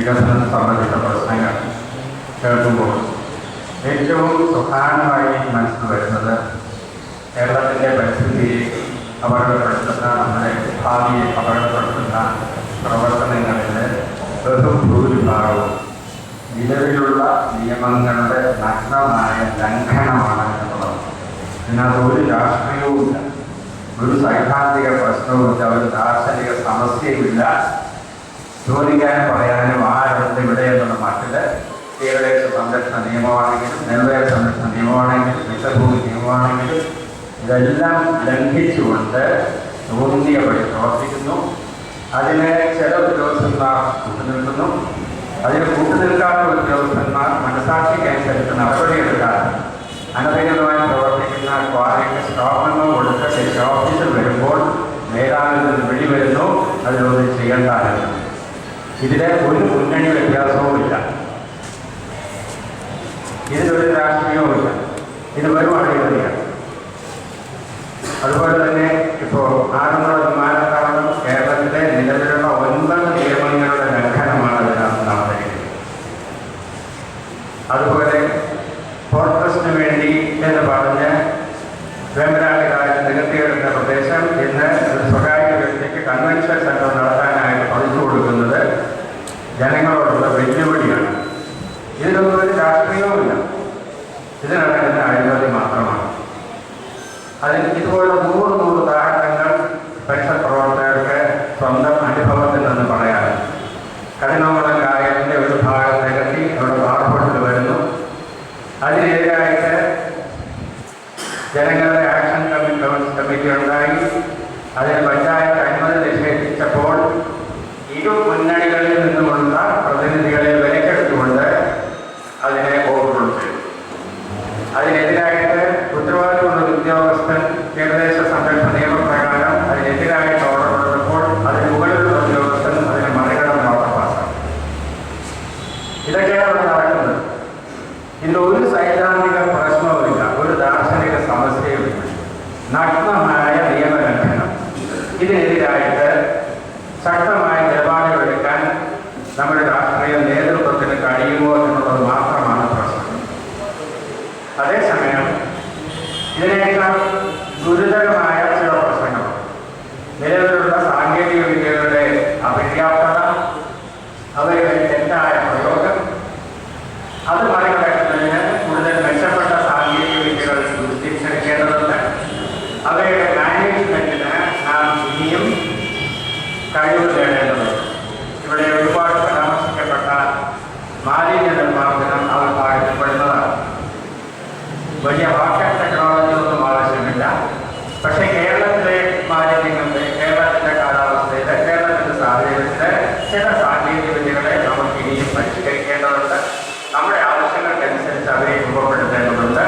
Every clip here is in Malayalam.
വികസനം സംബന്ധിച്ച പ്രശ്നങ്ങൾ കേൾക്കുമ്പോൾ ഏറ്റവും പ്രധാനമായി മനസ്സിൽ വരുന്നത് കേരളത്തിന്റെ പരിസ്ഥിതിയെ അപകടപ്പെടുത്തുന്ന നമ്മുടെ ഭാവിയെ അപകടപ്പെടുത്തുന്ന പ്രവർത്തനങ്ങളിൽ ബഹുഭൂരിഭാഗവും നിലവിലുള്ള നിയമങ്ങളുടെ നഗ്നമായ ലംഘനമാണ് എന്നുള്ളത്. ഇതിനകത്ത് ഒരു രാഷ്ട്രീയവുമില്ല. ഒരു സൈദ്ധാന്തിക പ്രശ്നവുമില്ല. ഒരു ദാർശനിക സമസ്യയുമില്ല. ചോദിക്കാനും പറയാനും ആരുണ്ട് ഇവിടെ എന്നുള്ള മട്ടില് തീരദേശ സംരക്ഷണ നിയമമാണെങ്കിലും നെൽവയ സംരക്ഷണ നിയമമാണെങ്കിലും മിച്ചഭൂമി നിയമമാണെങ്കിലും ഇതെല്ലാം ലംഘിച്ചുകൊണ്ട് തോന്നിയപടി പ്രവർത്തിക്കുന്നു അതിന് ചില ഉദ്യോഗസ്ഥന്മാർ കൂട്ടുനിൽക്കുന്നു അതിന് കൂട്ടുനിൽക്കാത്ത ഉദ്യോഗസ്ഥന്മാർ മനസാക്ഷിക്കനുസരിച്ച് നടപടിയെടുക്കാൻ അനധികൃതമായി പ്രവർത്തിക്കുന്ന ക്വാറിക്ക് സ്റ്റോപ്പ് മെമ്മോ കൊടുത്ത് ഡിസ്ട്രിക്ട് ഓഫീസിൽ വരുമ്പോൾ മേലാളിൽ നിന്ന് വിളി വരുന്നു അതിലൊന്നും ചെയ്യേണ്ടതാണ് ഇതിലെ ഒരു മുന്നണി വ്യത്യാസവുമില്ല ഇതിലൊരു രാഷ്ട്രീയവുമില്ല ഇത് വരുവാണ് അഴിമതിയാണ് അതുപോലെ തന്നെ ഇപ്പോൾ ആറന്മുള വിമാനത്താവളം കേരളത്തിലെ നിലവിലുള്ള ഒൻപത് നിയമങ്ങളുടെ ലംഘനമാണ് അതിനകത്ത് നടന്നിരിക്കുന്നത്. അതുപോലെ പോർട്ട് ട്രസ്റ്റിന് വേണ്ടി എന്ന് പറഞ്ഞ് വേമ്പനാട് ജനങ്ങളുടെ ആക്ഷൻ കമ്മിറ്റി ഉണ്ടായി അതിന് പഞ്ചായത്ത് അനുമതി നിഷേധിച്ചപ്പോൾ ഇരു മുന്നണികളിൽ നിന്നുമുള്ള പ്രതിനിധികളെ വിലക്കെടുത്തുകൊണ്ട് അതിനെ ഓവർറൂൾ ചെയ്തു. അതിനെതിരായിട്ട് ഉത്തരവാദിത്തമുള്ള ഉദ്യോഗസ്ഥൻ തീരദേശ സംരക്ഷണ നിയമപ്രകാരം അതിനെതിരായിട്ട് ഓർഡർ കൊടുത്തപ്പോൾ അതിന് മുകളിലുള്ള ഉദ്യോഗസ്ഥൻ അതിന് മറികടന്ന് ഓർഡർ പാസ്സാക്കി ഇതൊക്കെയാണ് നടക്കുന്നത്. ഇന്ന് ഒരു സൈദ്ധാന്തിക അത് മറികടക്കുന്നതിന് കൂടുതൽ മെച്ചപ്പെട്ട സാങ്കേതിക വിദ്യകൾ തിരിച്ചെടുക്കേണ്ടതുണ്ട് അവയുടെ മാനേജ്മെന്റിന് നാം ഇനിയും കഴിവ് നേടേണ്ടതുണ്ട്. ഇവിടെ ഒരുപാട് പരാമർശിക്കപ്പെട്ട മാലിന്യ നിർമ്മാർജനം ആ വിഭാഗത്തിൽ പെടുന്നതാണ് വലിയ റോക്കറ്റ് ടെക്നോളജി ഒന്നും ആവശ്യമില്ല പക്ഷേ കേരളത്തിലെ മാലിന്യങ്ങളുടെ കേരളത്തിന്റെ കാലാവസ്ഥയിലെ കേരളത്തിന്റെ സാഹചര്യത്തിൽ ചില സാങ്കേതിക വിദ്യകളെ നമുക്ക് ഇനിയും പരിഷ്കരിക്കേണ്ടതുണ്ട് നമ്മുടെ ആവശ്യങ്ങൾക്കനുസരിച്ച് അവയെ രൂപപ്പെടുത്തേണ്ടതുണ്ട്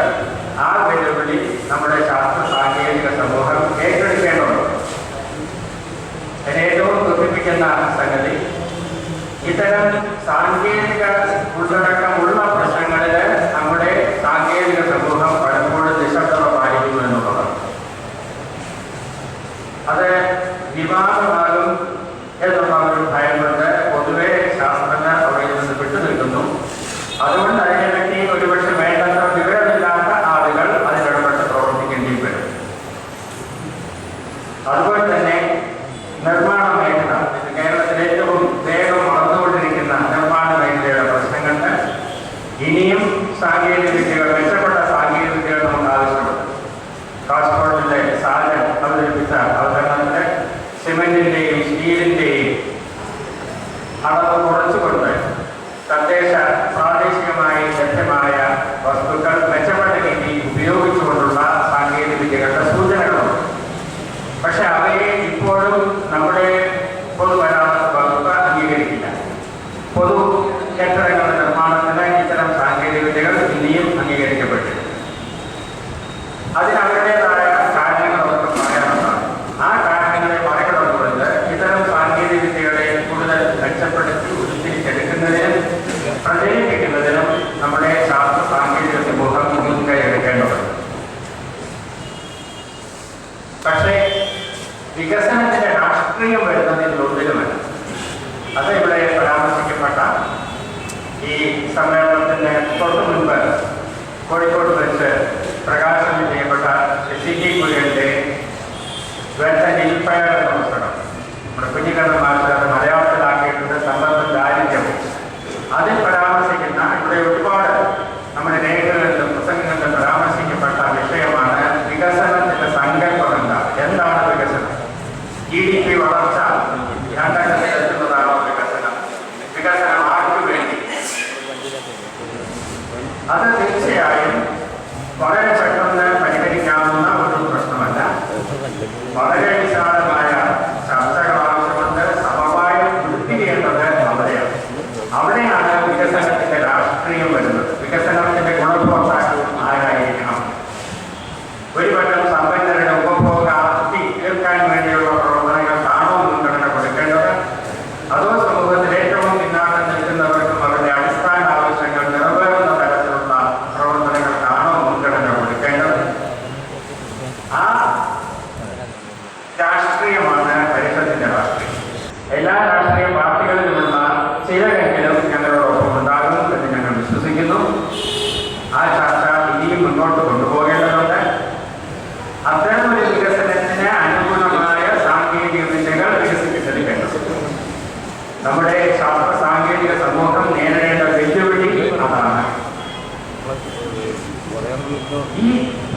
ആ വെല്ലുവിളി നമ്മുടെ ശാസ്ത്ര സാങ്കേതിക സമൂഹം ഏറ്റെടുക്കേണ്ടതുണ്ട് അതിന് ഏറ്റവും ദുഃഖിപ്പിക്കുന്ന സംഗതി ഇത്തരം സാങ്കേതിക ഉള്ളടക്കമുള്ള പ്രശ്നങ്ങളിൽ നമ്മുടെ സാങ്കേതിക സമൂഹം പലപ്പോഴും നിശബ്ദത പാലിക്കുന്നു എന്നുള്ളതാണ്. അത് വിവാദമാകും നമ്മുടെ പൊതുമരാമത്ത് വകുപ്പ് അംഗീകരിക്കില്ല. പൊതു കെട്ടിടങ്ങളുടെ നിർമ്മാണത്തിന് ഇത്തരം സാങ്കേതിക വിദ്യകൾ ഇനിയും അംഗീകരിക്കപ്പെട്ടു അതിനവരുടേതായ കാര്യങ്ങൾ അവർക്ക് പറയാനുണ്ടാകും ആ കാര്യങ്ങളെ മറികടന്നുകൊണ്ട് ഇത്തരം സാങ്കേതിക വിദ്യകളെ കൂടുതൽ മെച്ചപ്പെടുത്തി ഉരുത്തിരിച്ചെടുക്കുന്നതിനും പ്രചരിപ്പിക്കുന്നതിനും നമ്മുടെ ശാസ്ത്ര സാങ്കേതിക സമൂഹം മുൻകൈ എടുക്കേണ്ടതുണ്ട്. പക്ഷേ വികസനത്തിന്റെ രാഷ്ട്രീയം വരുന്നതിൽ ഒന്നിലുമല്ല. അത് ഇവിടെ പരാമർശിക്കപ്പെട്ട ഈ സമ്മേളനത്തിന് തൊട്ടു മുൻപ് കോഴിക്കോട് വെച്ച് പ്രകാശനം ചെയ്യപ്പെട്ട സി ജി കുര്യന്റെ ഇൻസ്പയർ എന്ന പുസ്തകം. നമ്മുടെ കുഞ്ഞിക്കണ്ണൻ മാസ്റ്റർ മലയാളത്തിലാക്കിയിട്ടുണ്ട്. സമ്പത്തും ദാരിദ്ര്യം. അതിൽ പരാമർശിക്കുന്ന ഇവിടെ ഒരുപാട് നമ്മുടെ രേഖകളിലും പരാമർശിക്കപ്പെട്ട വിഷയമാണ് വികസനത്തിന്റെ സങ്കല്പം ജി ഡി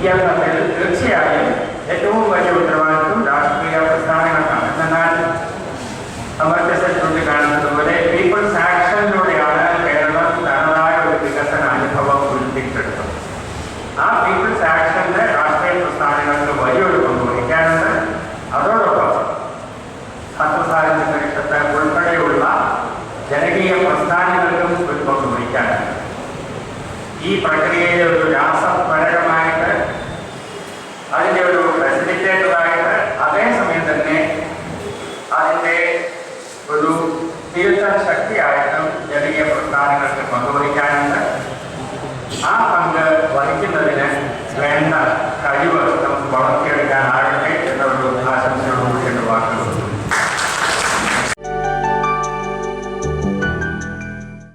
യത്നത്തിൽ തീർച്ചയായും ഏറ്റവും വലിയ ഉത്തരവാദിത്വം രാഷ്ട്രീയ പ്രസ്ഥാനങ്ങൾക്കാണ്. എന്നാൽ അമർത്യസൻ ചൂണ്ടിക്കാണിച്ചതുപോലെ ഈ പ്രക്രിയയിൽ ഒരു രാസപരമായിട്ട് അതിന്റെ ഒരു ഫെസിലിറ്റേറ്ററായിട്ട് അതേസമയം തന്നെ അതിന്റെ ഒരു തീർച്ച ശക്തിയായിട്ടും ജനകീയ പ്രസ്ഥാനങ്ങൾക്ക്